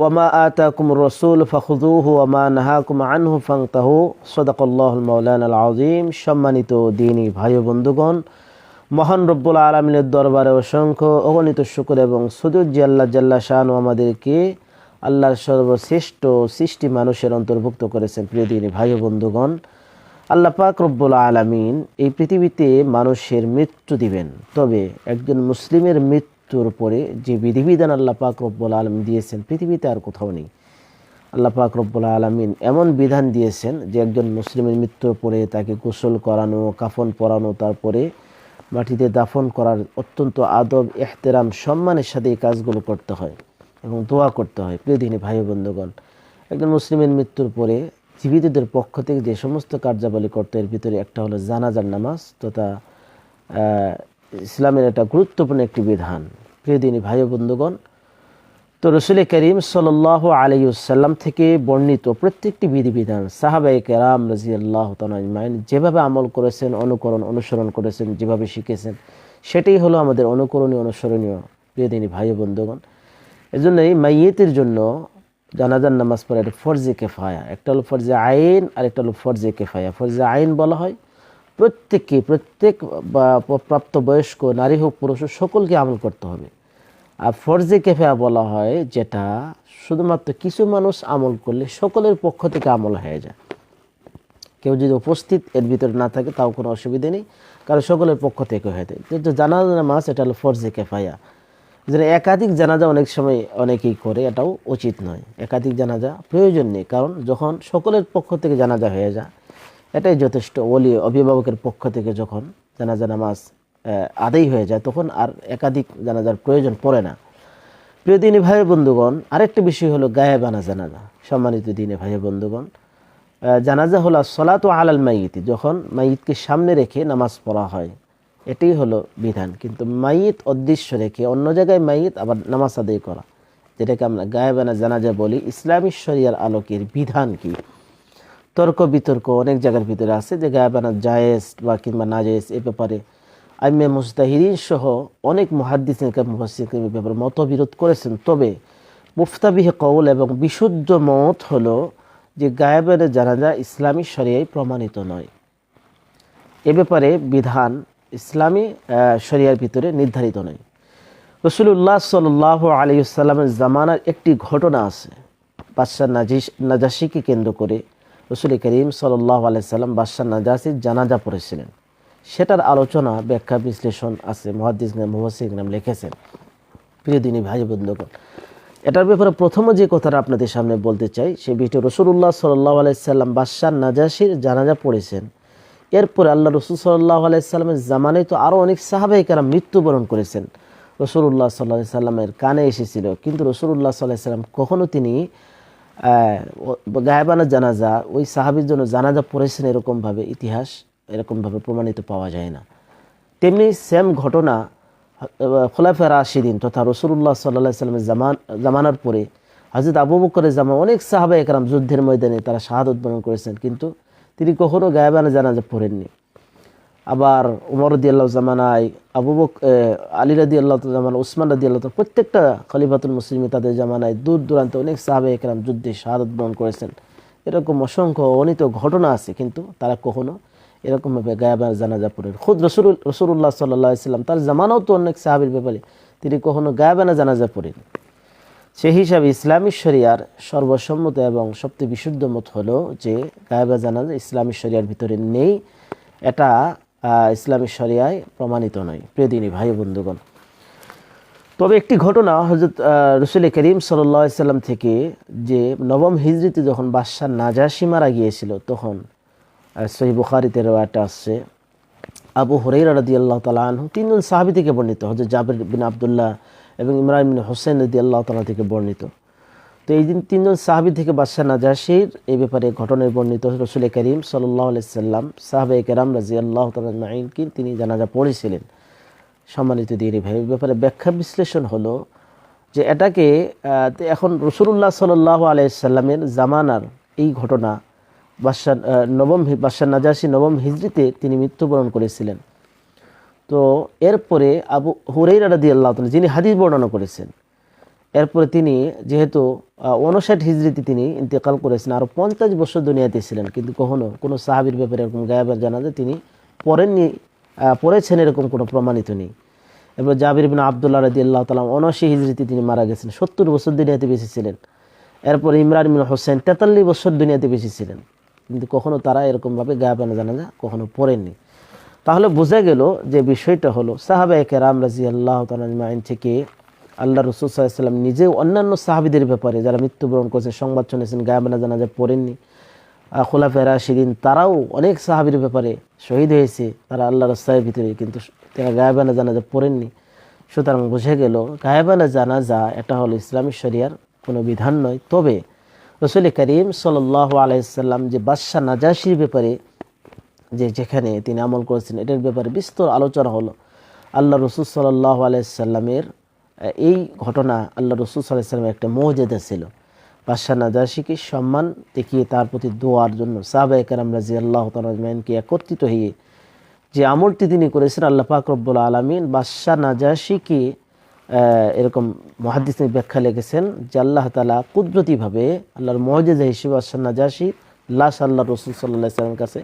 ওয়ামা আতাকুম রসুল ফখুযুহু ওয়ামা নাহাকুম আনহু ফাংতাহু সদাকাল্লাহুল মাওলানা আল আযীম সম্মানিত দিনী ভাই বন্ধুগণ, মহান রব্বুল আলমিনের দরবারে অসংখ্য অগণিত শুকর এবং সুদুর আল্লাহ জাল্লা শাহানু আমাদেরকে আল্লাহর সর্বশ্রেষ্ঠ সৃষ্টি মানুষের অন্তর্ভুক্ত করেছেন, প্রিয় দিনী ভাই বন্ধুগণ। আল্লাহ পাক রব্বুল আলমিন এই পৃথিবীতে মানুষের মৃত্যু দিবেন। তবে একজন মুসলিমের মৃত্যুর পরে যে বিধিবিধান আল্লাহ পাক রব্বুল আলমিন দিয়েছেন, পৃথিবীতে আর কোথাও নেই। আল্লাহ পাক রব্বুল আলমিন এমন বিধান দিয়েছেন যে একজন মুসলিমের মৃত্যুর পরে তাকে গোসল করানো, কাফন পরানো, তারপরে মাটিতে দাফন করার অত্যন্ত আদব, এহতেরাম, সম্মানের সাথে এই কাজগুলো করতে হয় এবং দোয়া করতে হয়। প্রিয় দিনী ভাই বন্ধুগণ, একজন মুসলিমের মৃত্যুর পরে জীবিতদের পক্ষ থেকে যে সমস্ত কার্যাবলী করতে এর ভিতরে একটা হলো জানাজার নামাজ তথা ইসলামের একটা গুরুত্বপূর্ণ একটি বিধান। প্রিয় দিনী ভাই বন্ধুগণ, তো রসুল করিম সাল আলাইসাল্লাম থেকে বর্ণিত প্রত্যেকটি বিধিবিধান সাহাবাই কেরাম রাজি আল্লাহ তালাইন যেভাবে আমল করেছেন, অনুকরণ, অনুসরণ করেছেন, যেভাবে শিখেছেন, সেটাই হলো আমাদের অনুকরণীয়, অনুসরণীয়, প্রিয় দিনী ভাই বন্ধুগণ। এজন্যই মাইয়েতের জন্য জানাজার নামাজ পড়া ফরজে কেফায়া, একটা হলো ফরজে আইন আর একটা হলো ফরজে কেফায়া। ফরজে আইন বলা হয় প্রত্যেককে, প্রত্যেক প্রাপ্তবয়স্ক, নারী হোক, পুরুষ হোক, সকলকে আমল করতে হবে। আর ফরজে কেফায়া বলা হয় যেটা শুধুমাত্র কিছু মানুষ আমল করলে সকলের পক্ষ থেকে আমল হয়ে যায়। কেউ যদি উপস্থিত এর ভিতরে না থাকে, তাও কোনো অসুবিধা নেই। কারণ সকলের পক্ষ থেকে হয়ে যায় কিন্তু জানাজা নামাজ, এটা হলো ফরজে কেফায়া। যেন একাধিক জানাজা অনেক সময় অনেকেই করে, এটাও উচিত নয়। একাধিক জানাজা প্রয়োজন নেই। কারণ যখন সকলের পক্ষ থেকে জানাজা হয়ে যায় এটাই যথেষ্ট। ওলি অভিভাবকের পক্ষ থেকে যখন জানাজা নামাজ আদায় হয়ে যায়, তখন আর একাধিক জানাজার প্রয়োজন পড়ে না। প্রিয় দিনী ভাই বন্ধুগণ, আরেকটা বিষয় হলো গায়েবানা জানাজা। সম্মানিত দিনে ভাই বন্ধুগণ জানাজা হলো সলাত আলাল মাইয়িত, যখন মাইয়িতকে সামনে রেখে নামাজ পড়া হয়। এটাই হলো বিধান। কিন্তু মাইয়িত অদৃশ্য রেখে অন্য জায়গায় মাইয়িত আবার নামাজ আদায় করা, যেটাকে আমরা গায়েবানা জানাজা বলি। ইসলামী শরিয়ার আলোকের বিধান কি? তর্ক বিতর্ক অনেক জায়গার ভিতরে আছে, যে গায়েবানা জায়েজ বা কিংবা না জায়েজ এ ব্যাপারে। আইমে মুস্তাহিরিন সহ অনেক মহাদ্দিস মুফাসসিরিন ব্যাপারে মতবিরোধ করেছেন। তবে মুফতাবিহ কৌল এবং বিশুদ্ধ মত হলো যে গায়েবানা জানাজা ইসলামী শরিয়ায় প্রমাণিত নয়। এ ব্যাপারে বিধান ইসলামী শরিয়ার ভিতরে নির্ধারিত নয়। রসুল্লাহ সাল আলিয়াল্লামের জামানার একটি ঘটনা আছে। বাদশাহ নাজিস নাজাসিকে কেন্দ্র করে রসুল করিম সাল্লাহ আলাইসাল্লাম বাদশাহ নাজাসির জানাজা পড়েছিলেন। সেটার আলোচনা ব্যাখ্যা বিশ্লেষণ আছে মহাদিস মুহাসিক নাম লিখেছেন। প্রিয় দিনী ভাই বন্ধুগণ, এটার ব্যাপারে প্রথমে যে কথাটা আপনাদের সামনে বলতে চাই, সে বিষয়টি রসুল্লাহ সাল্লাহ আলাইসাল্লাম বাদশাহ নাজাসির জানাজা পড়েছেন। এরপরে আল্লাহ রসুল সাল্লাহ আলাইসাল্লামের জামানায় তো আরও অনেক সাহাবাই কারা মৃত্যুবরণ করেছেন। রসুল্লাহ সাল্লাহ সাল্লামের কানে এসেছিল, কিন্তু রসুল্লাহ সাল্লাহ সাল্লাম কখনো তিনি গায়েবানা জানাজা, ওই সাহাবির জন্য জানাজা পড়েছেন এরকমভাবে, ইতিহাস এরকমভাবে প্রমাণিত পাওয়া যায় না। তেমনি সেম ঘটনা খোলাফে রাশিদিন তথা রসুল্লাহ সাল্লাহ সাল্লামের জামান, জামানার পরে হজরত আবু বকরের জামা অনেক সাহাবা একরাম যুদ্ধের ময়দানে তারা শাহাদত বরণ করেছেন, কিন্তু তিনি কখনো গায়েবানা জানাজা পড়েননি। আবার উমর রদি আল্লাহ জামানায় আবু বক আলী রাদি আল্লাহ জামান উসমান রাদি আল্লাহ প্রত্যেকটা খলিফাতুল মুসলিম তাদের জামানায় দূর দূরান্তে অনেক সাহাবে একরাম যুদ্ধে শাহাদত বরণ করেছেন। এরকম অসংখ্য অনিত ঘটনা আছে কিন্তু তারা কখনো এরকমভাবে গায়াবানা জানাজা পড়েন। খুদ রসুল রসুল্লাহ সাল্লাহ ইসলাম তার জামানাও তো অনেক সাহাবির ব্যাপারে তিনি কখনো গায়াবানা জানাজা পড়েন। সেই হিসাবে ইসলামী শরিয়ার সর্বসম্মত এবং সবচেয়ে বিশুদ্ধ মত হলো যে গায়েবা জানাজা ইসলামী শরিয়ার ভিতরে নেই। এটা ইসলামী শরিয়ায় প্রমাণিত নয়। প্রিয় ভাই বন্ধুগণ, তবে একটি ঘটনা হজরত রসুল করিম সাল্লাম থেকে যে নবম হিজড়িতে যখন বাদশাহ নাজাসি মারা গিয়েছিল, তখন সহি বুখারিতে রোয়াটা আসছে। আবু হরাইরা রাদি আল্লাহ তালা আনহু তিনজন সাহাবি থেকে বর্ণিত হজরত জাবির বিন আবদুল্লাহ এবং ইমরান বিন হোসেন রদি আল্লাহ তালা থেকে বর্ণিত। তো এই দিন তিনজন সাহাবি থেকে বাদশাহ নাজাসির এই ব্যাপারে ঘটনায় বর্ণিত রসুল করিম সাল্লাহ সাল্লাম, সাহাবে কেরাম রাজি আল্লাহ তালাইনকে তিনি জানাজা পড়েছিলেন। সম্মানিত দিনী ভাই ব্যাপারে ব্যাখ্যা বিশ্লেষণ হলো যে এটাকে এখন রসুল্লাহ সাল্লাহ আলাইসাল্লামের জামানার এই ঘটনা, বাদশাহ নবম বাদশাহ নাজাসি নবম হিজড়িতে তিনি মৃত্যুবরণ করেছিলেন। তো এরপরে আবু হুরেই রাদি আল্লাহ যিনি হাদিস বর্ণনা করেছেন এরপরে তিনি যেহেতু উনষাট হিজড়িতে তিনি ইন্তেকাল করেছেন আরও পঞ্চাশ বছর দুনিয়াতে ছিলেন, কিন্তু কখনো কোনো সাহাবির ব্যাপারে এরকম গায়েবের জানাজা তিনি পড়েননি পড়েছেন এরকম কোনো প্রমাণিত নেই। এরপর জাবির বিন আবদুল্লাহ রাদি আল্লাহ তালাম উনআশি হিজড়িতে তিনি মারা গেছেন, সত্তর বছর দুনিয়াতে বেশি ছিলেন। এরপর ইমরান বিন হোসেন তেতাল্লিশ বছর দুনিয়াতে বেশি ছিলেন, কিন্তু কখনো তারা এরকমভাবে গায়েবানা জানাজা কখনো পড়েননি। তাহলে বোঝা গেল যে বিষয়টা হলো সাহাবা কেরাম রাজি আল্লাহ তালাইন থেকে আল্লাহ রসুল সাল্লাম নিজেও অন্যান্য সাহাবিদের ব্যাপারে যারা মৃত্যুবরণ করেছেন সংবাদ শুনেছেন গায়াবানা জানাজা পড়েননি খোলাফে সেদিন তারাও অনেক সাহাবির ব্যাপারে শহীদ হয়েছে। তারা আল্লাহ রাস্তার ভিতরে কিন্তু তারা গায়াবানা জানাজা পড়েননি। সুতরাং বুঝে গেল গায়েবানা জানাজা এটা হলো ইসলামী শরিয়ার কোনো বিধান নয়। তবে রসুল করিম সাল্লাহ আলাইসাল্লাম যে বাদশাহ নাজাসির ব্যাপারে যে যেখানে তিনি আমল করেছেন, এটার ব্যাপারে বিস্তর আলোচনা হলো। আল্লাহ রসুল সাল্লাহ আলাইসাল্লামের এই ঘটনা আল্লাহ রসুল সাল্লাহ সাল্লামের একটা মৌজেদা ছিল। বাদশাহ নাজাসিকে সম্মান দেখিয়ে তার প্রতি দোয়ার জন্য সাহাবাহ কারাম রাজি আল্লাহ তালমাইনকে একত্রিত হয়ে যে আমলটি তিনি করেছেন আল্লাহ পাক রব্বুল আলমিন, বাদশাহ নাজাসিকে এরকম মহাদিস ব্যাখ্যা লিখেছেন যে আল্লাহ তালা কুদরতিভাবে আল্লাহর মহজেজা হিসেবে বাদশাহ নাজাসি লাশ আল্লাহ রসুল সাল্লাহ সাল্লামের কাছে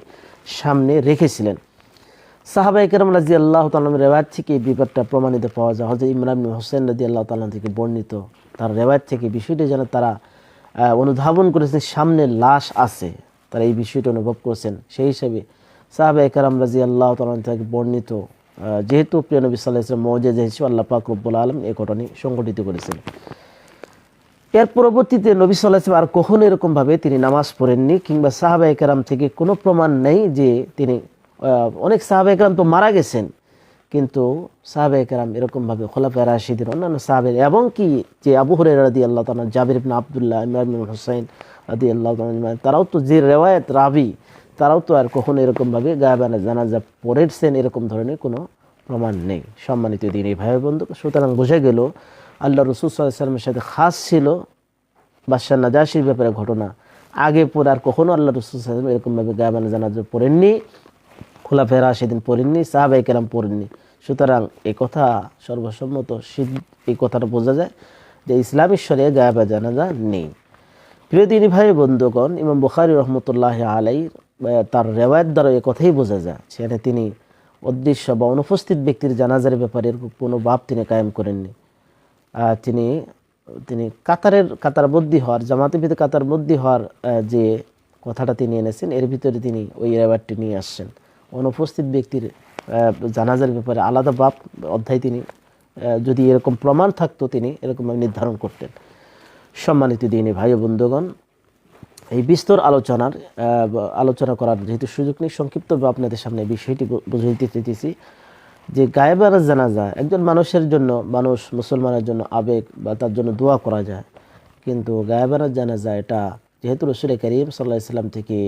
সামনে রেখেছিলেন। সাহাবাই কেরম রাজি আল্লাহ তালাম রেওয়ায়ত থেকে এই ব্যাপারটা প্রমাণিত পাওয়া যায়। হজরত ইমরান হোসেন রাজি আল্লাহ তালাম থেকে বর্ণিত তার রেওয়ায়ত থেকে বিষয়টি যেন তারা অনুধাবন করেছেন, সামনে লাশ আছে। তারা এই বিষয়টা অনুভব করেছেন। সেই হিসাবে সাহাবাই কেরাম রাজি আল্লাহ তালাম থেকে বর্ণিত যেহেতু প্রিয় নবী সাল্লাহ ইসলাম মৌজেজ হিসেবে আল্লাহ পাক আলম এই ঘটনাটি সংঘটিত করেছেন। এর পরবর্তীতে নবী সাল্লাহ ইসলাম আর কখনো এরকমভাবে তিনি নামাজ পড়েননি কিংবা সাহাবা একরাম থেকে কোনো প্রমাণ নেই যে তিনি অনেক সাহাবা একরাম তো মারা গেছেন, কিন্তু সাহাবা একরাম এরকমভাবে খোলাফা রাশিদের অন্যান্য সাহাবের, এবং কি যে আবু হরে রাদি আল্লাহ তালা জাবির ইবনে আবদুল্লাহ, ইমরান হোসাইন রাদি আল্লাহ তারাও তো যে রেওয়ায়ত রাবি, তারাও তো আর কখনো এরকমভাবে গায়াবানা জানাজা পড়েছেন, এরকম ধরনের কোনো প্রমাণ নেই। সম্মানিত দিন এই ভাই বন্ধু সুতরাং বোঝা গেল, আল্লাহ রসুল সাল্লামের সাথে খাস ছিল বাদশাহ নাজাসির ব্যাপারে ঘটনা। আগে পরে আর কখনো আল্লাহ রসুল সাল্লাম এরকমভাবে গায়াবানা জানাজা পড়েননি। খোলাফেরা সেদিন পড়েননি সাহাবাই কেরাম পড়েননি। সুতরাং এই কথা সর্বসম্মত এই কথাটা বোঝা যায় যে ইসলাম ঈশ্বরে গায়াবা জানাজা নেই। প্রিয় দিনী ভাই, বন্ধুগণ, ইমাম বুখারি রহমতুল্লাহ আলাই তার রেওয়ায়ত দ্বারা এ কথাই বোঝা যায় সেখানে তিনি অদৃশ্য বা অনুপস্থিত ব্যক্তির জানাজার ব্যাপারে কোনো ভাব তিনি কায়েম করেননি। তিনি তিনি কাতারের, কাতার বদ্যি হওয়ার, জামাতের ভিতরে কাতার বদ্যি হওয়ার যে কথাটা তিনি এনেছেন, এর ভিতরে তিনি ওই রেওয়ারটি নিয়ে আসছেন। অনুপস্থিত ব্যক্তির জানাজার ব্যাপারে আলাদা বাপ অধ্যায় তিনি যদি এরকম প্রমাণ থাকতো তিনি এরকমভাবে নির্ধারণ করতেন। সম্মানিত দিনী ভাই বন্ধুগণ, এই বিস্তর আলোচনার আলোচনা করার যেহেতু সুযোগ নেই সংক্ষিপ্তভাবে আপনাদের সামনে বিষয়টি বু- বুঝাইতে চেয়েছি যে গায়েবার জানাজা একজন মানুষের জন্য, মানুষ মুসলমানের জন্য আবেগ বা তার জন্য দোয়া করা যায়। কিন্তু গায়েবার জানাজা এটা, যেহেতু রসুল করিম সাল্লাহ ইসলাম থেকে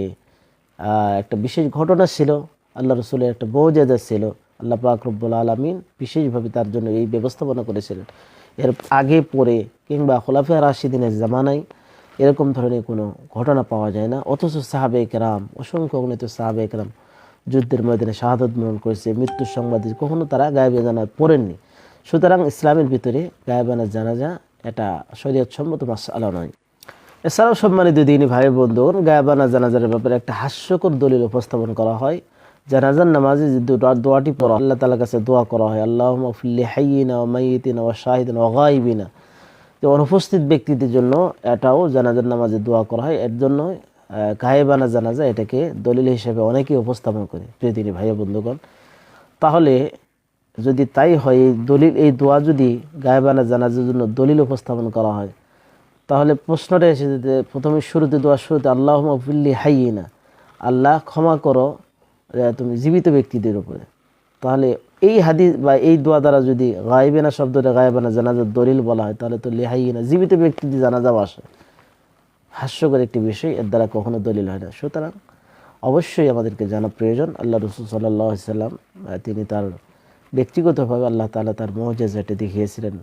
একটা বিশেষ ঘটনা ছিল আল্লাহ রসুলের একটা বৌজাদা ছিল আল্লাহ পাক রব্বুল আলমিন বিশেষভাবে তার জন্য এই ব্যবস্থাপনা করেছিলেন। এর আগে পরে কিংবা খোলাফে রাশিদিনের জামানায় এরকম ধরনের কোনো ঘটনা পাওয়া যায় না। অথচ সাহাবে কেরাম, অসংখ্য অগণিত সাহাবে কেরাম যুদ্ধের ময়দানে শাহাদত বরণ করেছে, মৃত্যুর সংবাদ কখনো তারা গায়েবে জানা পড়েননি। সুতরাং ইসলামের ভিতরে গায়েবানা জানাজা এটা শরীয়ত সম্মত মাস আলা নয়। এছাড়াও সম্মানিত দিনী ভাই বন্ধুর গায়েবানা জানাজার ব্যাপারে একটা হাস্যকর দলিল উপস্থাপন করা হয়। জানাজার নামাজে যে দোয়াটি পড়া, আল্লাহ তালার কাছে দোয়া করা হয় আল্লাহ মফিল্লি হাইনা ও মাইতিনা ও শাহিদিনা ও গাইবিনা যে অনুপস্থিত ব্যক্তিদের জন্য এটাও জানাজার নামাজে দোয়া করা হয়। এর জন্য গায়েবানা জানাজা এটাকে দলিল হিসেবে অনেকেই উপস্থাপন করে। প্রিয় দিনী ভাই বন্ধুগণ, তাহলে যদি তাই হয়, এই দলিল, এই দোয়া যদি গায়েবানা জানাজার জন্য দলিল উপস্থাপন করা হয়, তাহলে প্রশ্নটা এসে যে প্রথমে শুরুতে দোয়া শুরুতে আল্লাহ মফিল্লি হাইনা আল্লাহ ক্ষমা করো তুমি জীবিত ব্যক্তিদের উপরে। তাহলে এই হাদিস বা এই দোয়া দ্বারা যদি গায়েবেনা শব্দটা গায়েবানা জানাজার দলিল বলা হয়, তাহলে তো লেহাইনা জীবিত ব্যক্তিদের জানাজাও আসে। হাস্যকর একটি বিষয়, এর দ্বারা কখনো দলিল হয় না। সুতরাং অবশ্যই আমাদেরকে জানা প্রয়োজন। আল্লাহ রসুল সাল্লাহ সাল্লাম তিনি তার ব্যক্তিগতভাবে আল্লাহ তালা তার মৌজেজাটি দেখিয়েছিলেন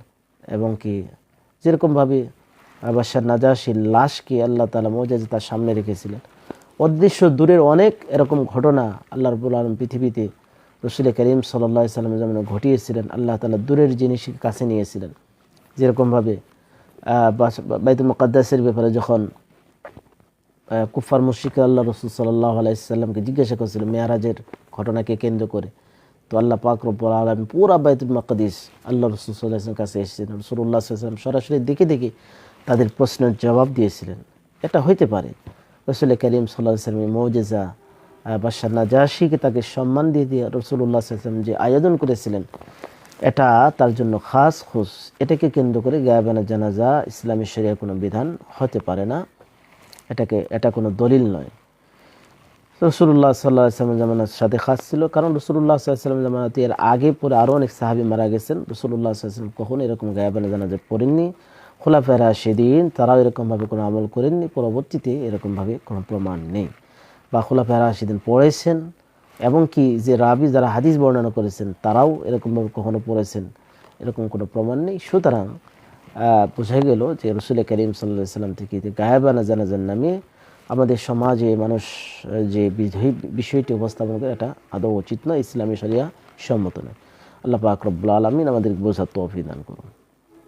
এবং কি যেরকমভাবে আবাসার নাজাসির লাশকে আল্লাহ তালা মৌজেজা তার সামনে রেখেছিলেন। অদৃশ্য দূরের অনেক এরকম ঘটনা আল্লাহ রবুল আলম পৃথিবীতে রসুল করিম সাল্লাহ সাল্লাম যেমন ঘটিয়েছিলেন, আল্লাহ তালা দূরের জিনিসকে কাছে নিয়েছিলেন। যেরকমভাবে বাইতুল মুকাদ্দাসের ব্যাপারে যখন কুফার মুশিক আল্লাহ রসুল সাল্লাহ আলাইসাল্লামকে জিজ্ঞাসা করেছিল মেয়ারাজের ঘটনাকে কেন্দ্র করে। তো আল্লাহ পাক রব্বুল আলম পুরা বাইতুল মাকাদিস আল্লাহ রসুল সাল্লাহামের কাছে এসেছিলেন। রসুল্লাহ সাল্লাম সরাসরি দেখে দেখে তাদের প্রশ্নের জবাব দিয়েছিলেন। এটা হইতে পারে। রসুল করিম সাল্লাহ সাল্লামের মৌজেজা বাদশাহ নাজাসিকে তাকে সম্মান দিয়ে দিয়ে রসুল্লাহ সাল্লাম যে আয়োজন করেছিলেন, এটা তার জন্য খাস খুশ এটাকে কেন্দ্র করে গায়াবানা জানাজা ইসলামী শরিয়া কোনো বিধান হতে পারে না। এটাকে, এটা কোনো দলিল নয়। রসুল্লাহ সাল্লাহ আসলামের জামানার সাথে খাস ছিল, কারণ রসুল্লাহ সাল্লাম জামানাতে এর আগে পরে আরও অনেক সাহাবি মারা গেছেন। রসুল্লাহ সাল্লাম কখনো এরকম গায়াবানা জানাজা পড়েননি। খোলাফেরা সেদিন তারাও এরকমভাবে কোনো আমল করেননি। পরবর্তীতে এরকমভাবে কোনো প্রমাণ নেই। বা খোলাফেরা সেদিন পড়েছেন এবং কি যে রাবি যারা হাদিস বর্ণনা করেছেন, তারাও এরকমভাবে কখনো পড়েছেন, এরকম কোনো প্রমাণ নেই। সুতরাং বোঝা গেল যে রসুল করিম সাল্লাহ সাল্লাম থেকে গায়েবানা জানাজার নামে আমাদের সমাজে মানুষ যে বিষয়টি উপস্থাপন করে, এটা আদৌ উচিত নয়, ইসলামী শরিয়া সম্মত নয়। আল্লাহ পাক রব্বুল আলমিন আমাদের বোঝার তৌফিক দান করুন।